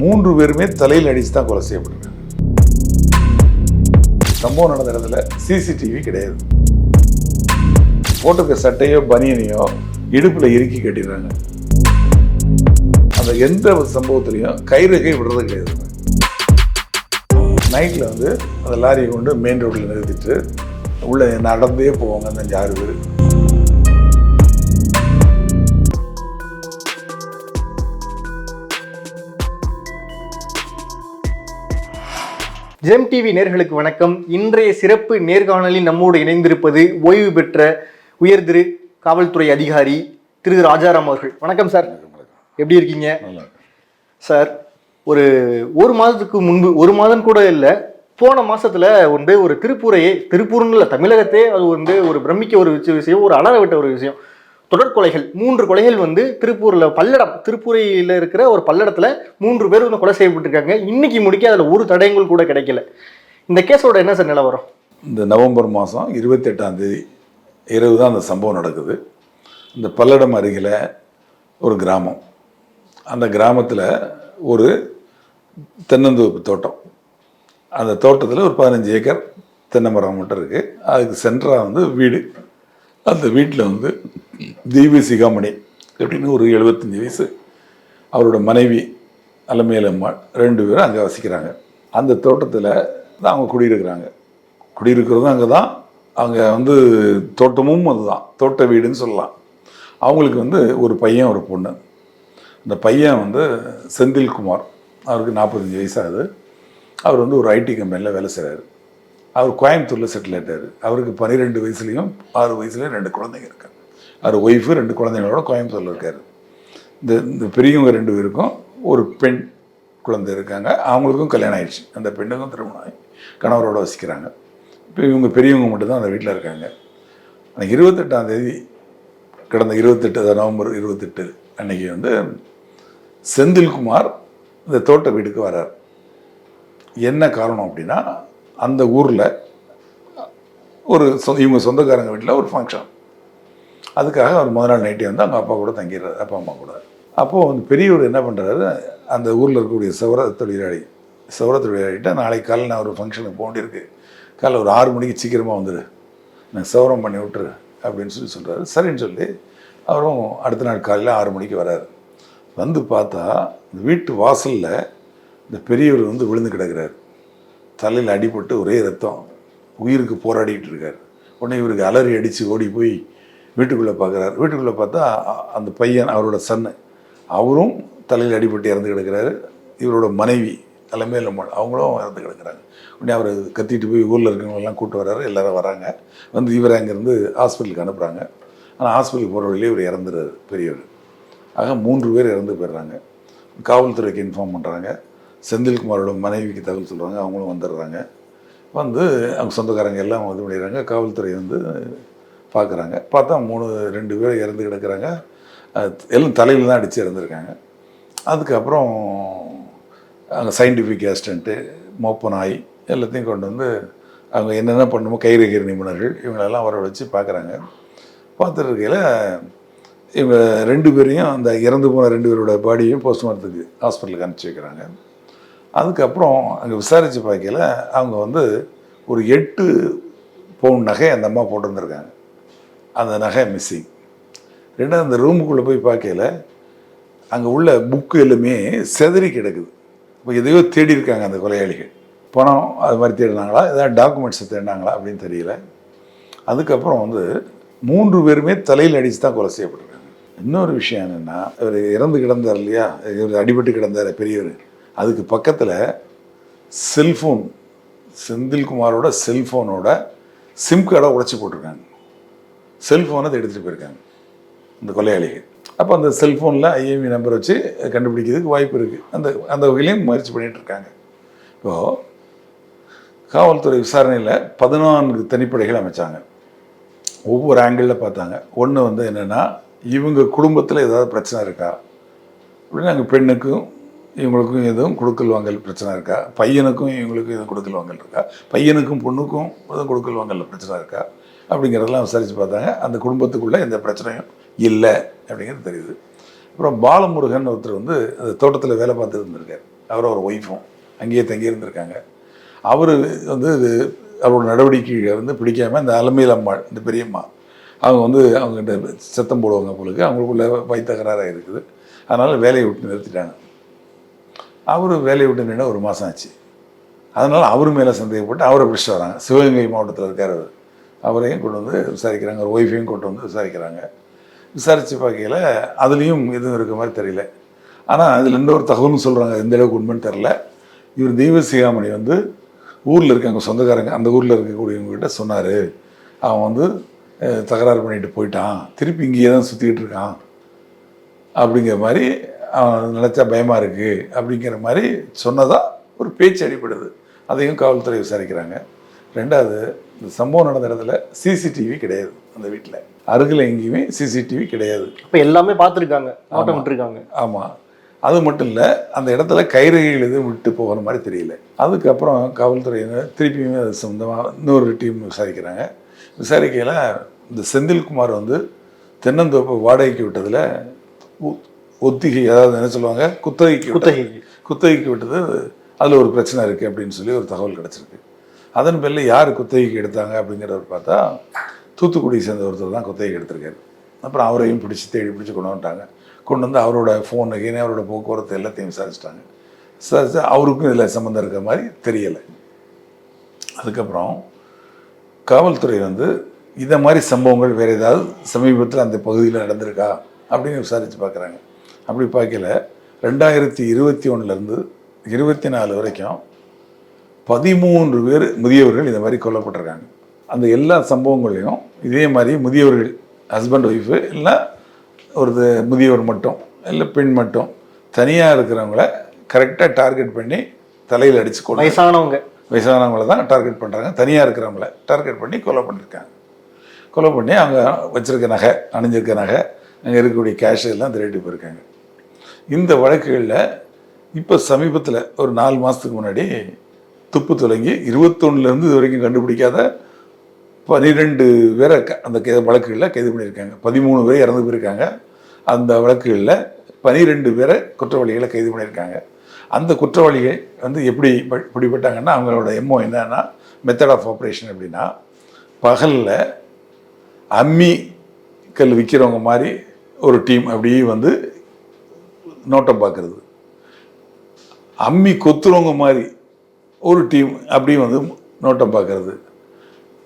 மூன்று பேருமே தலையில் அடித்து தான் கொலை செய்யப்படுறாங்க சம்பவம் நடந்த இடத்துல சிசிடிவி கிடையாது. போட்டிருக்க சட்டையோ பனியனையோ இடுப்பில் இறுக்கி கட்டிடுறாங்க. அந்த எந்த சம்பவத்துலையும் கைரகை விடுறது கிடையாது. நைட்டில் வந்து அந்த லாரியை கொண்டு மெயின் ரோட்டில் நிறுத்திட்டு உள்ளே நடந்தே போவாங்க அந்த அஞ்சு ஆறு பேர். ஜெம் டிவி நேர்களுக்கு வணக்கம். இன்றைய சிறப்பு நேர்காணலில் நம்மோடு இணைந்திருப்பது ஓய்வு பெற்ற உயர் திரு காவல்துறை அதிகாரி திரு ராஜாராம் அவர்கள். வணக்கம் சார். எப்படி இருக்கீங்க. சார் ஒரு ஒரு மாதத்துக்கு முன்பு ஒரு மாதம் கூட இல்லை போன மாசத்துல வந்து ஒரு திருப்பூரையே திருப்பூர்னு இல்லை தமிழகத்தே அது வந்து ஒரு பிரமிக்க ஒரு விஷ- விஷயம் ஒரு அலற விட்ட ஒரு விஷயம். தொடர் கொலைகள் மூன்று கொலைகள் வந்து திருப்பூரில் பல்லடம் திருப்பூரையில் இருக்கிற ஒரு பல்லடத்தில் மூன்று பேர் வந்து கொலை செய்யப்பட்டிருக்காங்க. இன்னைக்கு முடிக்க அதில் ஒரு தடயங்கள் கூட கிடைக்கல. இந்த கேஸோட என்ன சார் நிலவரம்? இந்த நவம்பர் மாதம் இருபத்தெட்டாம் தேதி இரவு தான் அந்த சம்பவம் நடக்குது. இந்த பல்லடம் அருகில் ஒரு கிராமம். அந்த கிராமத்தில் ஒரு தென்னந்தோப்பு தோட்டம். அந்த தோட்டத்தில் ஒரு பதினஞ்சு ஏக்கர் தென்னை மரம் மட்டும் இருக்குது அதுக்கு சென்டராக வந்து வீடு. அந்த வீட்டில் வந்து தீபி சிகாமணி எப்படின்னு ஒரு எழுபத்தஞ்சி வயசு. அவரோட மனைவி அலமேலம்மாள் ரெண்டு பேரும் அங்கே வசிக்கிறாங்க. அந்த தோட்டத்தில் தான் அவங்க குடியிருக்கிறாங்க. குடியிருக்கிறதும் அங்கே தான் அங்கே வந்து தோட்டமும் அதுதான். தோட்ட வீடுன்னு சொல்லலாம். அவங்களுக்கு வந்து ஒரு பையன் ஒரு பொண்ணு. அந்த பையன் வந்து செந்தில்குமார். அவருக்கு நாற்பத்தஞ்சு வயசாகுது அவர் வந்து ஒரு ஐடி கம்பெனியில் வேலை செய்கிறாரு அவர் கோயம்புத்தூரில் செட்டில் ஆயிட்டார். அவருக்கு பன்னிரெண்டு வயசுலேயும் ஆறு வயசுலேயும் ரெண்டு குழந்தைங்க இருக்காங்க. அவர் ஒய்ஃபு ரெண்டு குழந்தைங்களோட கோயம்புத்தூரில் இருக்கார். இந்த இந்த பெரியவங்க ரெண்டு பேருக்கும் ஒரு பெண் குழந்தை இருக்காங்க. அவங்களுக்கும் கல்யாணம் ஆயிடுச்சு. அந்த பெண்ணுக்கும் திருமணம் ஆகி கணவரோடு வசிக்கிறாங்க. இப்போ இவங்க பெரியவங்க மட்டும்தான் அந்த வீட்டில் இருக்காங்க. ஆனால் இருபத்தெட்டாம் தேதி கடந்த இருபத்தெட்டு நவம்பர் இருபத்தெட்டு அன்னைக்கு வந்து செந்தில்குமார் இந்த தோட்ட வீட்டுக்கு வரார் என்ன காரணம் அப்படின்னா அந்த ஊரில் ஒரு சொ இவங்க சொந்தக்காரங்க வீட்டில் ஒரு ஃபங்க்ஷன் அதுக்காக அவர் முதல் நாள் நைட்டே வந்து அவங்க அப்பா கூட தங்கிடுறாரு அப்பா அம்மா கூட. அப்போது வந்து பெரியவர் என்ன பண்ணுறாரு அந்த ஊரில் இருக்கக்கூடிய சவர தொழிலாளி சவர தொழிலாளிகிட்ட நாளைக்கு காலையில் நான் ஒரு ஃபங்க்ஷனுக்கு போக வேண்டியிருக்கு காலைல ஒரு ஆறு மணிக்கு சீக்கிரமாக வந்துடு நான் சவரம் பண்ணி விட்டுரு அப்படின்னு சொல்லி சொல்கிறாரு சரின்னு சொல்லி அவரும் அடுத்த நாள் காலையில் ஆறு மணிக்கு வராரு. வந்து பார்த்தா இந்த வீட்டு வாசலில் இந்த பெரியவர் வந்து விழுந்து கிடக்கிறார். தலையில் அடிபட்டு ஒரே ரத்தம். உயிருக்கு போராடிட்டு இருக்கார். உடனே இவருக்கு அலறி அடித்து ஓடி போய் வீட்டுக்குள்ளே பார்க்குறாரு வீட்டுக்குள்ளே பார்த்தா அந்த பையன் அவரோட சன்னு அவரும் தலையில் அடிபட்டு இறந்து கிடக்கிறாரு. இவரோட மனைவி தலைமையில் அவங்களும் இறந்து கிடக்கிறாங்க. உடனே அவர் கத்திட்டு போய் ஊரில் இருக்கிறவங்களெல்லாம் கூட்டு வர்றாரு எல்லாரும் வராங்க. வந்து இவரை அங்கேருந்து ஹாஸ்பிட்டலுக்கு அனுப்புகிறாங்க ஆனால் ஹாஸ்பிட்டலுக்கு போகிற வழியிலே இவர் இறந்துடுறாரு பெரியவர். ஆக மூன்று பேர் இறந்து போயிடுறாங்க. காவல்துறைக்கு இன்ஃபார்ம் பண்ணுறாங்க செந்தில்குமாரோட மனைவிக்கு தகவல் சொல்கிறாங்க அவங்களும் வந்துடுறாங்க. வந்து அவங்க சொந்தக்காரங்க எல்லாம் இது பண்ணிடுறாங்க காவல்துறை வந்து பார்க்குறாங்க. பார்த்தா மூணு ரெண்டு பேர் இறந்து கிடக்குறாங்க. எல்லாம் தலையில் தான் அடித்து இறந்துருக்காங்க. அதுக்கப்புறம் அங்கே சயின்டிஃபிக் அசிஸ்டண்ட்டு மோப்ப நாய் எல்லாத்தையும் கொண்டு வந்து அவங்க என்னென்ன பண்ணுமோ கைரகி நிபுணர்கள் இவங்களெல்லாம் வர வச்சு பார்க்குறாங்க. பார்த்துட்டு இருக்கையில் இவங்க ரெண்டு பேரையும் அந்த இறந்து போன ரெண்டு பேரோட பாடியும் போஸ்ட்மார்ட்டத்துக்கு ஹாஸ்பிட்டலுக்கு அனுப்பிச்சி வைக்கிறாங்க. அதுக்கப்புறம் அங்கே விசாரித்து பார்க்கையில அவங்க வந்து ஒரு எட்டு பவுன் நகை அந்த அம்மா போட்டிருந்துருக்காங்க. அந்த நகை மிஸ்ஸிங் ரெண்டாவது அந்த ரூமுக்குள்ளே போய் பார்க்கையில அங்கே உள்ள புக்கு எல்லாமே செதறி கிடக்குது. இப்போ எதையோ தேடி இருக்காங்க அந்த கொலையாளிகள். பணம் அது மாதிரி தேடினாங்களா? ஏதாவது டாக்குமெண்ட்ஸை தேடினாங்களா? அப்படின்னு தெரியல. அதுக்கப்புறம் வந்து மூன்று பேருமே தலையில் அடித்து தான் கொலை செய்யப்பட்டிருக்காங்க. இன்னொரு விஷயம் என்னென்னா இவர் இறந்து கிடந்தார் இல்லையா? இவர் அடிபட்டு கிடந்தார் பெரியவர். அதுக்கு பக்கத்தில் செல்ஃபோன் செந்தில்குமாரோட செல்ஃபோனோட சிம் கார்டை உடச்சி போட்டிருக்காங்க. செல்ஃபோனை எடுத்துகிட்டு போயிருக்காங்க இந்த கொலையாளிகள். அப்போ அந்த செல்ஃபோனில் ஐஎம்இ நம்பர் வச்சு கண்டுபிடிக்கிறதுக்கு வாய்ப்பு இருக்குது அந்த அந்த வகையிலையும் முயற்சி பண்ணிகிட்ருக்காங்க இருக்காங்க. இப்போது காவல்துறை விசாரணையில் பதினான்கு தனிப்படைகள் அமைச்சாங்க. ஒவ்வொரு ஆங்கிளில் பார்த்தாங்க. ஒன்று வந்து என்னென்னா இவங்க குடும்பத்தில் ஏதாவது பிரச்சனை இருக்கா? அப்படின்னு அங்கே பெண்ணுக்கும் இவங்களுக்கும் எதுவும் கொடுக்கல் வாங்கல் பிரச்சனை இருக்கா? பையனுக்கும் இவங்களுக்கும் எதுவும் கொடுக்கல் வாங்கல் இருக்கா? பையனுக்கும் பொண்ணுக்கும் எதுவும் கொடுக்கல் வாங்கல் பிரச்சனை இருக்கா? அப்படிங்கிறதெல்லாம் விசாரித்து பார்த்தாங்க. அந்த குடும்பத்துக்குள்ளே எந்த பிரச்சனையும் இல்லை அப்படிங்கிறது தெரியுது. அப்புறம் பாலமுருகன் ஒருத்தர் வந்து அந்த தோட்டத்தில் வேலை பார்த்துட்டு இருந்திருக்கார். அவர் ஒரு ஒய்ஃபும். அங்கேயே தங்கியிருந்திருக்காங்க அவர் வந்து இது அவரோட நடவடிக்கைகளை வந்து பிடிக்காம இந்த அலமையில் அம்மாள் இந்த பெரியம்மா அவங்க வந்து அவங்ககிட்ட சத்தம் போடுவாங்க போலுக்கு அவங்களுக்குள்ள வைத்தகராறாக இருக்குது. அதனால் வேலையை விட்டு நிறுத்திட்டாங்க. அவர் வேலையை விட்டு நின்று ஒரு மாதம் ஆச்சு. அதனால் அவர் மேலே சந்தேகப்பட்டு அவரை பிடிச்சிட்டு வராங்க. சிவகங்கை மாவட்டத்தில் இருக்கார் அவர். அவரையும் கொண்டு வந்து விசாரிக்கிறாங்க. ஒரு ஒய்ஃபையும் கொண்டு வந்து விசாரிக்கிறாங்க. விசாரித்து பார்க்கையில் அதுலேயும் எதுவும் இருக்க மாதிரி தெரியல. ஆனால் அதில் எந்த ஒரு தகவலும் சொல்கிறாங்க எந்த அளவுக்கு உண்மைன்னு தெரில இவர் தெய்வ சிகாமணி வந்து ஊரில் இருக்காங்க. சொந்தக்காரங்க. அந்த ஊரில் இருக்கக்கூடியவங்ககிட்ட சொன்னார். அவன் வந்து தகராறு பண்ணிட்டு போயிட்டான். திருப்பி இங்கேயே தான் சுற்றிக்கிட்டு இருக்கான். அப்படிங்கிற மாதிரி நினச்சா பயமாக இருக்குது அப்படிங்கிற மாதிரி சொன்னதா ஒரு பேச்சு அடிப்படுது அதையும் காவல்துறை விசாரிக்கிறாங்க. ரெண்டாவது இந்த சம்பவம் நடந்த இடத்துல சிசிடிவி கிடையாது அந்த வீட்டில் அருகில் எங்கேயுமே சிசிடிவி கிடையாது. இப்போ எல்லாமே பார்த்துருக்காங்க. நோட்டம் விட்டுருக்காங்க. ஆமாம் அது மட்டும் இல்லை அந்த இடத்துல கைரகைகள் எதுவும் விட்டு போகிற மாதிரி தெரியல. அதுக்கப்புறம் காவல்துறையினர் திருப்பியுமே அது சொந்தமாக இன்னொரு டீம் விசாரிக்கிறாங்க. விசாரிக்கையில் இந்த செந்தில்குமார் வந்து தென்னந்தோப்பை வாடகைக்கு விட்டதில் ஒத்திகை அதாவது என்ன சொல்லுவாங்க? குத்தகைக்கு. குத்தகைக்கு. குத்தகைக்கு விட்டது. அதில் ஒரு பிரச்சனை இருக்குது அப்படின்னு சொல்லி ஒரு தகவல் கிடச்சிருக்கு. அதன் பேரில் யார் குத்தகைக்கு எடுத்தாங்க அப்படிங்கிறத பார்த்தா தூத்துக்குடியை சேர்ந்த ஒருத்தர் தான் குத்தகைக்கு எடுத்திருக்காரு. அப்புறம் அவரையும் பிடிச்சி தேடி பிடிச்சி கொண்டு வந்துட்டாங்க. கொண்டு வந்து அவரோட ஃபோனு கீனே அவரோட போக்குவரத்து எல்லாத்தையும் விசாரிச்சிட்டாங்க. விசாரிச்சு அவருக்கும் இதில் சம்மந்தம் இருக்கிற மாதிரி தெரியலை. அதுக்கப்புறம் காவல்துறை வந்து இதை மாதிரி சம்பவங்கள் வேறு ஏதாவது சமீபத்தில் அந்த பகுதியில் நடந்திருக்கா? அப்படின்னு விசாரித்து பார்க்குறாங்க. அப்படி பார்க்கல. ரெண்டாயிரத்தி இருபத்தி ஒன்றுலேருந்து இருபத்தி நாலு வரைக்கும் பதிமூன்று பேர் முதியவர்கள் இந்த மாதிரி கொல்லப்பட்டிருக்காங்க. அந்த எல்லா சம்பவங்களையும் இதே மாதிரி முதியவர்கள் ஹஸ்பண்ட் ஒய்ஃபு இல்லை ஒரு முதியவர் மட்டும் இல்லை பெண் மட்டும் தனியாக இருக்கிறவங்கள கரெக்டாக டார்கெட் பண்ணி தலையில் அடித்து கொள்ள வயசானவங்க. வயசானவங்கள தான் டார்கெட் பண்ணுறாங்க தனியாக இருக்கிறவங்கள டார்கெட் பண்ணி கொலை பண்ணியிருக்காங்க கொலை பண்ணி அவங்க வச்சிருக்க நகை அணிஞ்சிருக்க நகை அங்கே இருக்கக்கூடிய கேஷ் எல்லாம் திருடிட்டு போயிருக்காங்க. இந்த வழக்குகளில் இப்போ சமீபத்தில் ஒரு நாலு மாதத்துக்கு முன்னாடி துப்பு துலங்கி இருபத்தொன்னுலேருந்து இது வரைக்கும் கண்டுபிடிக்காத பன்னிரெண்டு பேரை க- அந்த கே வழக்குகளில் கைது பண்ணியிருக்காங்க. பதிமூணு பேர் இறந்து போயிருக்காங்க. அந்த வழக்குகளில் பனிரெண்டு பேரை குற்றவாளிகளை கைது பண்ணியிருக்காங்க. அந்த குற்றவாளிகள் வந்து எப்படி ப- பிடிபட்டாங்கன்னா அவங்களோட எம்மோ என்னன்னா மெத்தட் ஆஃப் ஆப்ரேஷன் அப்படின்னா பகலில் அம்மி கல் விற்கிறவங்க மாதிரி ஒரு டீம் அப்படியே வந்து நோட்டம் பார்க்குறது. அம்மி கொத்துறவங்க மாதிரி ஒரு டீம் அப்படியே வந்து நோட்டம் பார்க்கறது.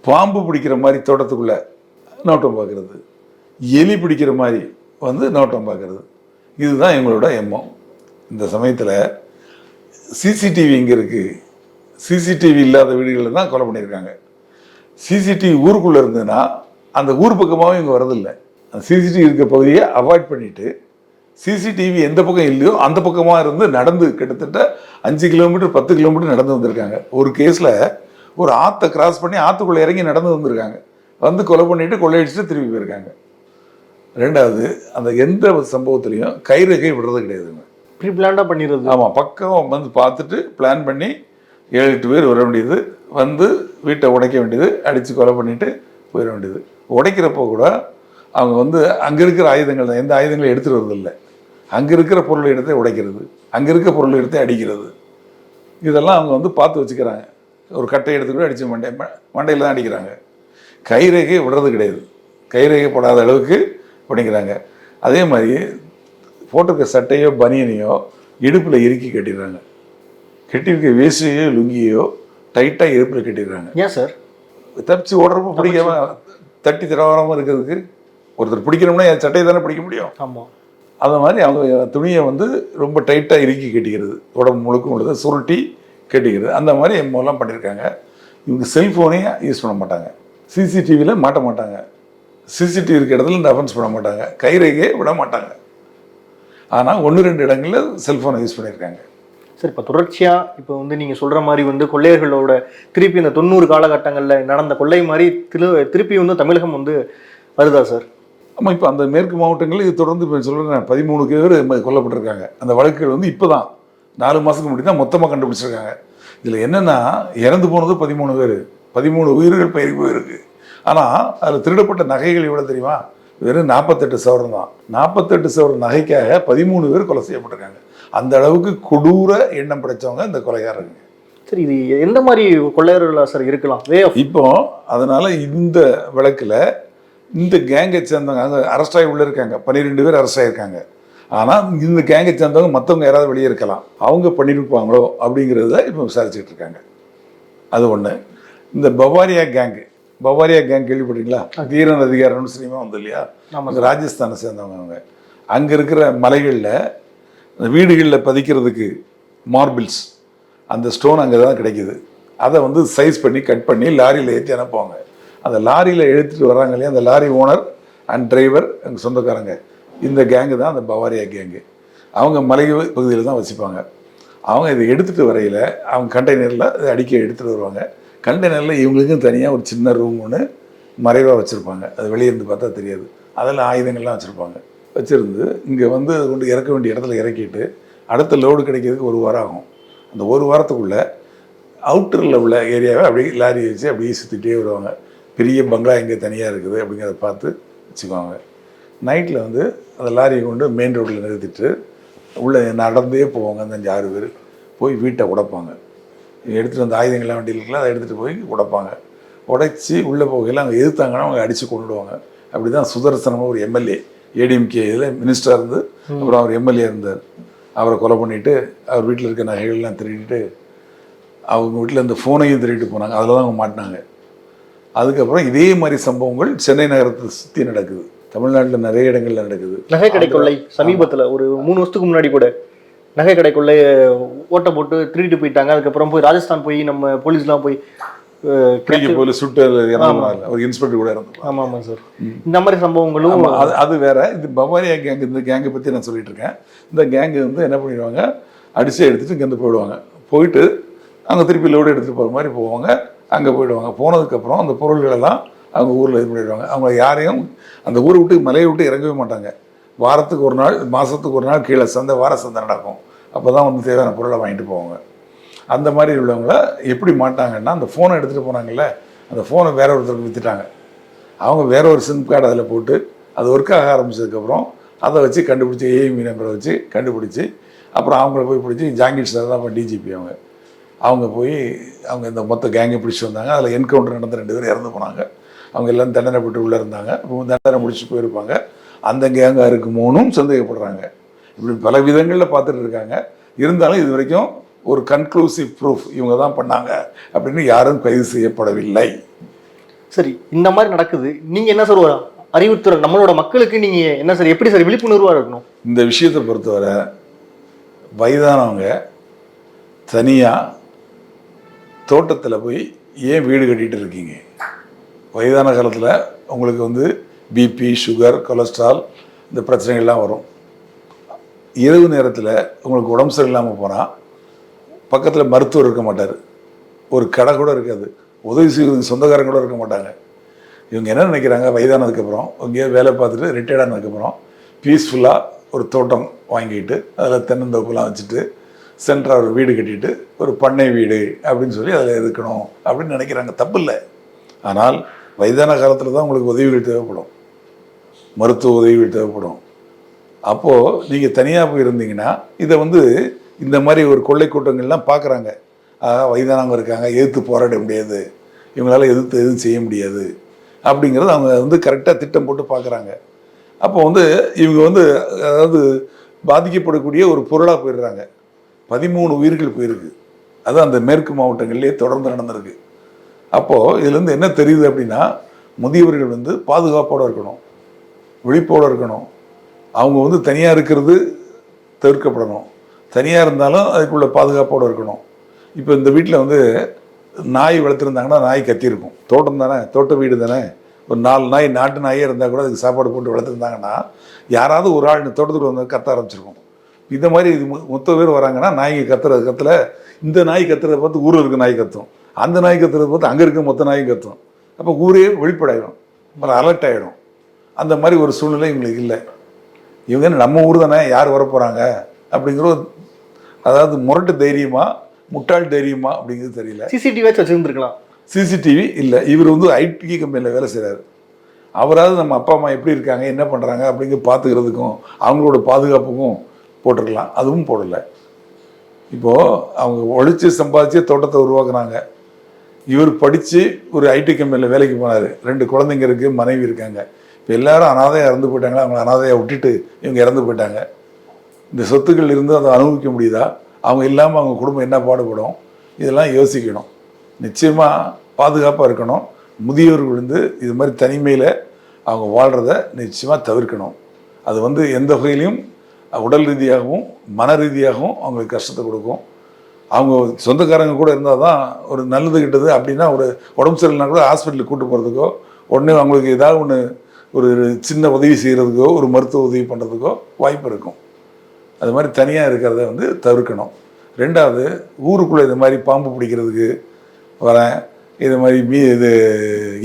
பாம்பு பிடிக்கிற மாதிரி தோட்டத்துக்குள்ளே நோட்டம் பார்க்கறது. எலி பிடிக்கிற மாதிரி வந்து நோட்டம் பார்க்கறது. இதுதான் எங்களோட எண்ணம். இந்த சமயத்தில் சிசிடிவி இங்கே இருக்குது சிசிடிவி இல்லாத வீடுகளில் தான் கொலை பண்ணியிருக்காங்க. சிசிடிவி ஊருக்குள்ளே இருந்ததுன்னா அந்த ஊர் பக்கமாகவும் இங்கே வரதில்லை அந்த சிசிடிவி இருக்க பகுதியை அவாய்ட் பண்ணிவிட்டு சிசிடிவி எந்த பக்கம் இல்லையோ அந்த பக்கமாக இருந்து நடந்து கிட்டத்தட்ட அஞ்சு கிலோமீட்டர் பத்து கிலோமீட்டர் நடந்து வந்திருக்காங்க. ஒரு கேஸில் ஒரு ஆற்றை கிராஸ் பண்ணி ஆற்றுக்குள்ளே இறங்கி நடந்து வந்திருக்காங்க. வந்து கொலை பண்ணிட்டு கொள்ளையடிச்சுட்டு திரும்பி போயிருக்காங்க. ரெண்டாவது அந்த எந்த சம்பவத்துலேயும் கைரகை விடுறது கிடையாதுங்க. ப்ரீ பிளான்டாக பண்ணிடுறது. ஆமாம் பக்கம் வந்து பார்த்துட்டு பிளான் பண்ணி ஏழு எட்டு பேர் வர வேண்டியது. வந்து வீட்டை உடைக்க வேண்டியது அடித்து கொலை பண்ணிட்டு போயிட வேண்டியது. உடைக்கிறப்போ கூட அவங்க வந்து அங்கே இருக்கிற ஆயுதங்கள் தான். எந்த ஆயுதங்களும் எடுத்துகிட்டு வரதில்லை. அங்கே இருக்கிற பொருளை எடுத்து உடைக்கிறது அங்கே இருக்க பொருளை எடுத்து அடிக்கிறது. இதெல்லாம் அவங்க வந்து பார்த்து வச்சுக்கிறாங்க. ஒரு கட்டை எடுத்துக்கூட அடித்து மண்டை மண்டையில் தான் அடிக்கிறாங்க. கைரேகை விடுறது கிடையாது. கைரேகை போடாத அளவுக்கு பண்ணிக்கிறாங்க. அதே மாதிரி போட்டிருக்க சட்டையோ பனியனையோ இடுப்பில் இறுக்கி கட்டிடுறாங்க. கட்டியிருக்க வேஷ்டியோ லுங்கியோ டைட்டாக இடுப்பில் கட்டிடுறாங்க. ஏன் சார்? தப்பிச்சு ஓடுறப்ப பிடிக்காம தட்டி தரவாராமல் இருக்கிறதுக்கு ஒருத்தர் பிடிக்கணும்னா என் சட்டையை தானே பிடிக்க முடியும்? ஆமாம் அந்த மாதிரி அவங்க துணியை வந்து ரொம்ப டைட்டாக இறுக்கி கட்டிக்கிறது. உடம்பு முழுக்க உள்ளதை சுருட்டி கட்டிக்கிறது. அந்த மாதிரி எம்எல்லாம் பண்ணியிருக்காங்க. இவங்க செல்ஃபோனே யூஸ் பண்ண மாட்டாங்க. சிசிடிவியில் மாட்ட மாட்டாங்க. சிசிடிவி இருக்க இடத்துல இந்த அஃபென்ஸ் பண்ண மாட்டாங்க. கைரேகையே விட மாட்டாங்க. ஆனால் ஒன்று ரெண்டு இடங்களில் செல்ஃபோனை யூஸ் பண்ணியிருக்காங்க. சார் இப்போ தொடர்ச்சியாக இப்போ வந்து நீங்கள் சொல்கிற மாதிரி வந்து கொள்ளையர்களோட திருப்பி இந்த தொண்ணூறு காலகட்டங்களில் நடந்த கொள்ளை மாதிரி திரு திருப்பி வந்து தமிழகம் வந்து வருதா சார்? ஆமாம் இப்போ அந்த மேற்கு மாவட்டங்களில் இது தொடர்ந்து இப்போ சொல்கிறேன் பதிமூணு பேர் கொல்லப்பட்டிருக்காங்க. அந்த வழக்குகள் வந்து இப்போ தான் நாலு மாதத்துக்கு முன்னாடி தான் மொத்தமாக கண்டுபிடிச்சிருக்காங்க. இதில் என்னென்னா இறந்து போனது பதிமூணு பேர். பதிமூணு உயிர்கள் பயிர் போயிருக்கு. ஆனால் அதில் திருடப்பட்ட நகைகள் எவ்வளோ தெரியுமா? வெறும் நாற்பத்தெட்டு சவரம் தான். நாற்பத்தெட்டு சவரம் நகைக்காக பதிமூணு பேர் கொலை செய்யப்பட்டிருக்காங்க. அந்த அளவுக்கு கொடூர எண்ணம் படைச்சவங்க இந்த கொலைகாரங்க சரி இது எந்த மாதிரி கொள்ளையர்களா சார் இருக்கலாம்? இப்போ அதனால இந்த வழக்குல இந்த கேங்கை சேர்ந்தவங்க அங்கே அரெஸ்ட் ஆகி உள்ள இருக்காங்க. பன்னிரெண்டு பேர் அரெஸ்ட் ஆகிருக்காங்க ஆனால் இந்த கேங்கை சேர்ந்தவங்க மற்றவங்க யாராவது வெளியே இருக்கலாம். அவங்க பண்ணியிருப்பாங்களோ அப்படிங்கிறத இப்போ விசாரிச்சுட்டு இருக்காங்க. அது ஒன்று இந்த பவாரியா கேங்கு பவாரியா கேங் கேள்விப்பட்டீங்களா தீரன் அதிகாரம்னு சினிமா வந்து இல்லையா? அந்த ராஜஸ்தானை சேர்ந்தவங்க. அவங்க அங்கே இருக்கிற மலைகளில் அந்த வீடுகளில் பதிக்கிறதுக்கு மார்பிள்ஸ் அந்த ஸ்டோன் அங்கே தான் கிடைக்குது. அதை வந்து சைஸ் பண்ணி கட் பண்ணி லாரியில் ஏற்றி அனுப்புவாங்க. அந்த லாரியில் எடுத்துகிட்டு வர்றாங்க இல்லையா? அந்த லாரி ஓனர் அண்ட் டிரைவர் எங்கள் சொந்தக்காரங்க. இந்த கேங்கு தான் அந்த பவாரியா கேங்கு அவங்க மலை பகுதியில் தான் வசிப்பாங்க. அவங்க இதை எடுத்துகிட்டு வரையில் அவங்க கண்டெய்னரில் இதை அடிக்க எடுத்துகிட்டு வருவாங்க. கண்டெய்னரில் இவங்களுக்கும் தனியாக ஒரு சின்ன ரூம் ஒன்று மறைவாக வச்சுருப்பாங்க. அது வெளியே இருந்து பார்த்தா தெரியாது. அதில் ஆயுதங்கள்லாம் வச்சுருப்பாங்க. வச்சுருந்து இங்கே வந்து கொண்டு இறக்க வேண்டிய இடத்துல இறக்கிட்டு அடுத்த லோடு கிடைக்கிறதுக்கு ஒரு வாரம் ஆகும். அந்த ஒரு வாரத்துக்குள்ளே அவுட்டரில் உள்ள ஏரியாவை அப்படியே லாரி வச்சு அப்படியே சுற்றிட்டே வருவாங்க. பெரிய பங்களா எங்கே தனியாக இருக்குது அப்படிங்கிறத பார்த்து வச்சுக்குவாங்க. நைட்டில் வந்து அந்த லாரியை கொண்டு மெயின் ரோட்டில் நிறுத்திட்டு உள்ளே நடந்தே போவாங்க. அந்த அஞ்சு ஆறு பேர் போய் வீட்டை உடைப்பாங்க. எடுத்துகிட்டு வந்த ஆயுதங்கள்லாம் வண்டியில் இருக்குல்ல அதை எடுத்துகிட்டு போய் உடைப்பாங்க. உடைச்சி உள்ளே போகையில் அவங்க எதிர்த்தாங்கன்னா அவங்க அடித்து கொண்டுடுவாங்க அப்படி தான் சுதர்சனமாக ஒரு எம்எல்ஏ ஏடிஎம்கே இதில் மினிஸ்டராக இருந்து அப்புறம் அவர் எம்எல்ஏ இருந்தார். அவரை கொலை பண்ணிவிட்டு அவர் வீட்டில் இருக்க நகைகள்லாம் திருடிட்டு அவங்க வீட்டில் இந்த ஃபோனையும் திருடிட்டு போனாங்க. அதில் தான் அவங்க மாட்டினாங்க. அதுக்கப்புறம் இதே மாதிரி சம்பவங்கள் சென்னை நகரத்தை சுற்றி நடக்குது. தமிழ்நாட்டில் நிறைய இடங்கள்ல நடக்குது. நகை கடை கொள்ளை சமீபத்துல ஒரு மூணு வருஷத்துக்கு முன்னாடி கூட நகை கடை கொள்ளை ஓட்டை போட்டு திருடிட்டு போயிட்டாங்க. அதுக்கப்புறம் போய் ராஜஸ்தான் போய் நம்ம போலீஸ்லாம் போய் போல சுட்டு ஒரு இன்ஸ்பெக்டர் கூட இறந்து ஆமா ஆமா சார் இந்த மாதிரி சம்பவங்களும் அது அது வேற. இது பவாரியா கேங் இந்த கேங்கை பற்றி நான் சொல்லிட்டு இருக்கேன். இந்த கேங்கு வந்து என்ன பண்ணிடுவாங்க? அடிச்சு எடுத்துட்டு இங்கேருந்து போயிடுவாங்க. போயிட்டு அங்கே திருப்பி லோடு எடுத்துகிட்டு போகிற மாதிரி போவாங்க. அங்கே போயிடுவாங்க. போனதுக்கப்புறம் அந்த பொருள்களெல்லாம் அவங்க ஊரில் இது பண்ணிடுவாங்க. அவங்க யாரையும் அந்த ஊரை விட்டு மலையை விட்டு இறங்கவே மாட்டாங்க. வாரத்துக்கு ஒரு நாள் மாதத்துக்கு ஒரு நாள் கீழே சந்தை வார சந்தை நடக்கும். அப்போ தான் வந்து தேவையான பொருளை வாங்கிட்டு போவாங்க. அந்த மாதிரி உள்ளவங்கள எப்படி மாட்டாங்கன்னா அந்த ஃபோனை எடுத்துகிட்டு போனாங்கல்ல அந்த ஃபோனை வேற ஒருத்தருக்கு விற்றுட்டாங்க அவங்க வேற ஒரு சிம் கார்டு அதில் போட்டு அது ஒர்க் ஆக ஆரம்பிச்சதுக்கப்புறம் அதை வச்சு கண்டுபிடிச்சி ஏஎம்இ நம்பரை வச்சு கண்டுபிடிச்சி அப்புறம் அவங்கள போய் பிடிச்சி ஜாங்கிட் சார் தான் டிஜிபி அவங்க. அவங்க போய் அவங்க இந்த மொத்த கேங்கை பிடிச்சி வந்தாங்க. அதில் என்கவுண்டர் நடந்த ரெண்டு பேர் இறந்து போனாங்க. அவங்க எல்லாம் தண்டனை பெற்று உள்ளே இருந்தாங்க. தண்டனை முடிச்சு போயிருப்பாங்க. அந்த கேங்காக இருக்குமோனும் சந்தேகப்படுறாங்க. இப்படி பல விதங்களில் பார்த்துட்டு இருக்காங்க. இருந்தாலும் இது வரைக்கும் ஒரு கன்க்ளூசிவ் ப்ரூஃப் இவங்க தான் பண்ணாங்க அப்படின்னு யாரும் கைது செய்யப்படவில்லை. சரி இந்த மாதிரி நடக்குது. நீங்க என்ன சார் அறிவுறுத்துற நம்மளோட மக்களுக்கு நீங்க என்ன சார் எப்படி சார் விழிப்புணர்வா இருக்கணும்? இந்த விஷயத்தை பொறுத்தவரை வயதானவங்க தனியாக தோட்டத்தில் போய் ஏன் வீடு கட்டிகிட்டு இருக்கீங்க? வயதான காலத்தில் உங்களுக்கு வந்து பிபி சுகர் கொலஸ்ட்ரால் இந்த பிரச்சனைகள்லாம் வரும். இரவு நேரத்தில் உங்களுக்கு உடம்பு சரியில்லாமல் போனால் பக்கத்தில் மருத்துவர் இருக்க மாட்டார். ஒரு கடை கூட இருக்காது. உதவி செய்வது சொந்தக்காரங்க கூட இருக்க மாட்டாங்க. இவங்க என்ன நினைக்கிறாங்க? வயதானதுக்கப்புறம் இங்கேயே வேலை பார்த்துட்டு ரிட்டையர்ட் ஆனதுக்கப்புறம் பீஸ்ஃபுல்லாக ஒரு தோட்டம் வாங்கிட்டு அதில் தென்னந்தோப்புலாம் வச்சுட்டு சென்டராக ஒரு வீடு கட்டிட்டு ஒரு பண்ணை வீடு அப்படின்னு சொல்லி அதில் இருக்கணும் அப்படின்னு நினைக்கிறாங்க. தப்பு இல்லை ஆனால் வயதான காலத்தில் தான் உங்களுக்கு உதவிகள் தேவைப்படும். மருத்துவ உதவிகள் தேவைப்படும். அப்போது நீங்கள் தனியாக போயிருந்தீங்கன்னா இதை வந்து இந்த மாதிரி ஒரு கொள்ளை கூட்டங்கள்லாம் பார்க்குறாங்க. வயதானவங்க இருக்காங்க எதிர்த்து போராட முடியாது. இவங்களால எதிர்த்து எதுவும் செய்ய முடியாது. அப்படிங்கிறது அவங்க வந்து கரெக்டாக திட்டம் போட்டு பார்க்குறாங்க. அப்போ வந்து இவங்க வந்து அதாவது பாதிக்கப்படக்கூடிய ஒரு பொருளாக போயிடுறாங்க. பதிமூணு உயிர்கள் போயிருக்கு. அது அந்த மேற்கு மாவட்டங்கள்லேயே தொடர்ந்து நடந்திருக்கு. அப்போது இதுலேருந்து என்ன தெரியுது அப்படின்னா முதியவர்கள் வந்து பாதுகாப்போடு இருக்கணும். விழிப்போடு இருக்கணும். அவங்க வந்து தனியாக இருக்கிறது தவிர்க்கப்படணும். தனியாக இருந்தாலும் அதுக்குள்ள பாதுகாப்போடு இருக்கணும். இப்போ இந்த வீட்டில் வந்து நாய் வளர்த்துருந்தாங்கன்னா நாய் கத்தியிருக்கும் தோட்டம் தானே தோட்ட வீடு தானே. ஒரு நாலு நாய் நாட்டு நாயே இருந்தால் கூட அதுக்கு சாப்பாடு போட்டு வளர்த்துருந்தாங்கன்னா யாராவது ஒரு ஆள் இந்த தோட்டத்துக்குள்ள வந்து கத்த ஆரம்பிச்சிருக்கும். இந்த மாதிரி இது மொத்த பேர் வராங்கன்னா நாய்க்கு கத்துறது கத்துல இந்த நாய் கத்துறத பார்த்து ஊரில் இருக்க நாய் கத்தும். அந்த நாய் கத்துறத பார்த்து அங்கே இருக்க மொத்த நாயும் கத்தும். அப்போ ஊரே வெளிப்படாயிடும் அலர்ட் ஆகிடும் அந்த மாதிரி ஒரு சூழ்நிலை இவங்களுக்கு இல்லை. இவங்க நம்ம ஊர் தானே யார் வர போகிறாங்க அப்படிங்கிற ஒரு அதாவது முரட்டு தைரியமா முட்டாள் தைரியமா அப்படிங்கிறது தெரியல. சிசிடிவி வச்சு வச்சிருந்துருக்கலாம். சிசிடிவி இல்லை. இவர் வந்து ஐடி கம்பெனியில் வேலை செய்கிறாரு அவராவது நம்ம அப்பா அம்மா எப்படி இருக்காங்க என்ன பண்ணுறாங்க அப்படிங்கிற பார்த்துக்கிறதுக்கும் அவங்களோட பாதுகாப்புக்கும் போட்டிருக்கலாம். அதுவும் போடலை. இப்போது அவங்க ஒழிச்சு சம்பாதிச்சு தோட்டத்தை உருவாக்குனாங்க. இவர் படித்து ஒரு ஐடி கம்பெனியில் வேலைக்கு போனார். ரெண்டு குழந்தைங்க இருக்குது மனைவி இருக்காங்க. இப்போ எல்லாரும் அனாதையாக இறந்து போயிட்டாங்களா? அவங்கள அனாதையாக விட்டுட்டு இவங்க இறந்து போயிட்டாங்க. இந்த சொத்துக்கள் இருந்து அதை அனுபவிக்க முடியுதா? அவங்க இல்லாமல் அவங்க குடும்பம் என்ன பாடுபடும்? இதெல்லாம் யோசிக்கணும். நிச்சயமாக பாதுகாப்பாக இருக்கணும். முதியோர்கள் வந்து இது மாதிரி தனிமையில் அவங்க வாழ்கிறத நிச்சயமாக தவிர்க்கணும். அது வந்து எந்த வகையிலையும் உடல் ரீதியாகவும் மன ரீதியாகவும் அவங்களுக்கு கஷ்டத்தை கொடுக்கும். அவங்க சொந்தக்காரங்க கூட இருந்தால் தான் ஒரு நல்லது கிட்டது அப்படின்னா ஒரு உடம்பு சரியில்லைனா கூட ஹாஸ்பிட்டலுக்கு கூட்டு போகிறதுக்கோ உடனே அவங்களுக்கு ஏதாவது ஒன்று ஒரு சின்ன உதவி செய்கிறதுக்கோ ஒரு மருத்துவ உதவி பண்ணுறதுக்கோ வாய்ப்பு இருக்கும். அது மாதிரி தனியாக இருக்கிறத வந்து தவிர்க்கணும். ரெண்டாவது ஊருக்குள்ளே இது மாதிரி பாம்பு பிடிக்கிறதுக்கு வரேன். இது மாதிரி மீ இது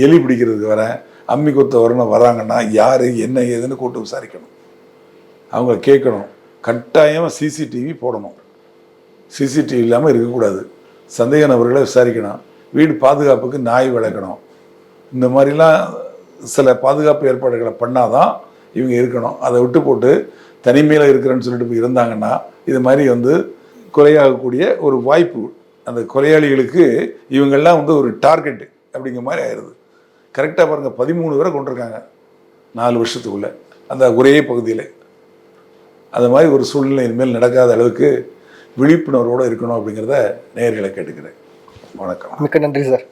எலி பிடிக்கிறதுக்கு வரேன். அம்மி கொத்த வரணும் வராங்கன்னா யார் என்ன ஏதுன்னு கூட்டு விசாரிக்கணும். அவங்க கேட்கணும். கட்டாயமாக சிசிடிவி போடணும். சிசிடிவி இல்லாமல் இருக்கக்கூடாது. சந்தேக நபர்களை விசாரிக்கணும். வீடு பாதுகாப்புக்கு நாய் வளர்க்கணும். இந்த மாதிரிலாம் சில பாதுகாப்பு ஏற்பாடுகளை பண்ணாதான் இவங்க இருக்கணும். அதை விட்டு போட்டு தனிமையில் இருக்கிறேன்னு சொல்லிட்டு போய் இருந்தாங்கன்னா இது மாதிரி வந்து கொலையாகக்கூடிய ஒரு வாய்ப்பு அந்த கொலையாளிகளுக்கு இவங்கெல்லாம் வந்து ஒரு டார்கெட் அப்படிங்கிற மாதிரி ஆயிடுது கரெக்டாக பாருங்கள் பதிமூணு பேரை கொண்டிருக்காங்க நாலு வருஷத்துக்குள்ளே. அந்த ஒரே பகுதியில். அது மாதிரி ஒரு சூழ்நிலை இனிமேல் நடக்காத அளவுக்கு விழிப்புணர்வோடு இருக்கணும் அப்படிங்கிறத நேர்களை கேட்டுக்கிறேன். வணக்கம். மிக்க நன்றி சார்.